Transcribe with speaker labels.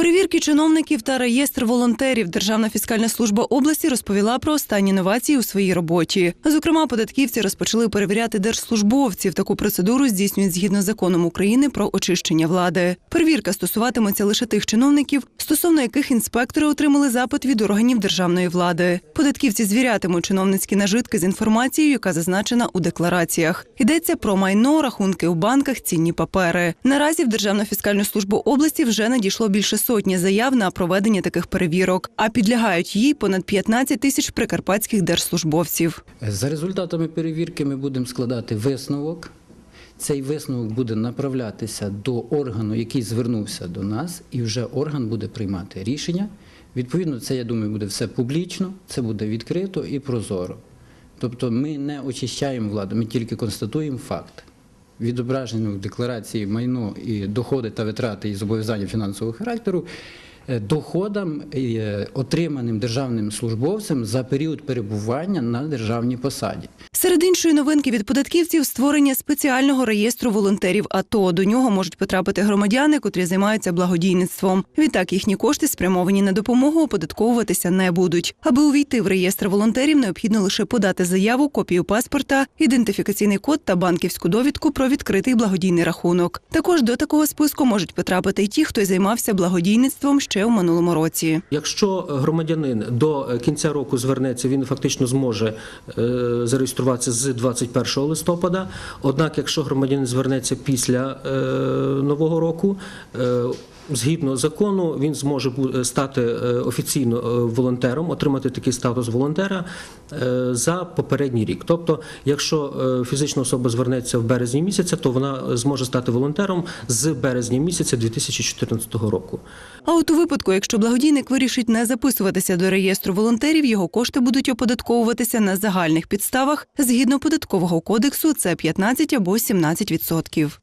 Speaker 1: Перевірки чиновників та реєстр волонтерів Державна фіскальна служба області розповіла про останні новації у своїй роботі. Зокрема, податківці розпочали перевіряти держслужбовців. Таку процедуру здійснюють згідно з законом України про очищення влади. Перевірка стосуватиметься лише тих чиновників, стосовно яких інспектори отримали запит від органів державної влади. Податківці звірятимуть чиновницькі нажитки з інформацією, яка зазначена у деклараціях. Йдеться про майно, рахунки у банках, цінні папери. Наразі в Державну фіскальну службу області вже надійшло більше сотні заяв на проведення таких перевірок, а підлягають їй понад 15 тисяч прикарпатських держслужбовців.
Speaker 2: За результатами перевірки ми будемо складати висновок. Цей висновок буде направлятися до органу, який звернувся до нас, і вже орган буде приймати рішення. Відповідно, це я думаю, буде все публічно, це буде відкрито і прозоро. Тобто ми не очищаємо владу, ми тільки констатуємо факт. Відображено в декларації майно і доходи та витрати і зобов'язання фінансового характеру е, доходам, е, отриманим державним службовцем за період перебування на державній посаді.
Speaker 1: Серед іншої новинки від податківців створення спеціального реєстру волонтерів АТО. До нього можуть потрапити громадяни, котрі займаються благодійництвом. Відтак їхні кошти, спрямовані на допомогу, оподатковуватися не будуть. Аби увійти в реєстр волонтерів, необхідно лише подати заяву, копію паспорта, ідентифікаційний код та банківську довідку про відкритий благодійний рахунок. Також до такого списку можуть потрапити й ті, хто займався благодійництвом ще у минулому році.
Speaker 3: Якщо громадянин до кінця року звернеться, він фактично зможе е, зареєструватися з 21 листопада. Однак, якщо громадянин звернеться після е, нового року, е, Згідно закону, він зможе бу- стати е, офіційно е, волонтером, отримати такий статус волонтера е, за попередній рік. Тобто, якщо е, фізична особа звернеться в березні місяця, то вона зможе стати волонтером з березня місяця 2014 року.
Speaker 1: А от у випадку, якщо благодійник вирішить не записуватися до реєстру волонтерів, його кошти будуть оподатковуватися на загальних підставах згідно податкового кодексу. Це 15 або 17 відсотків.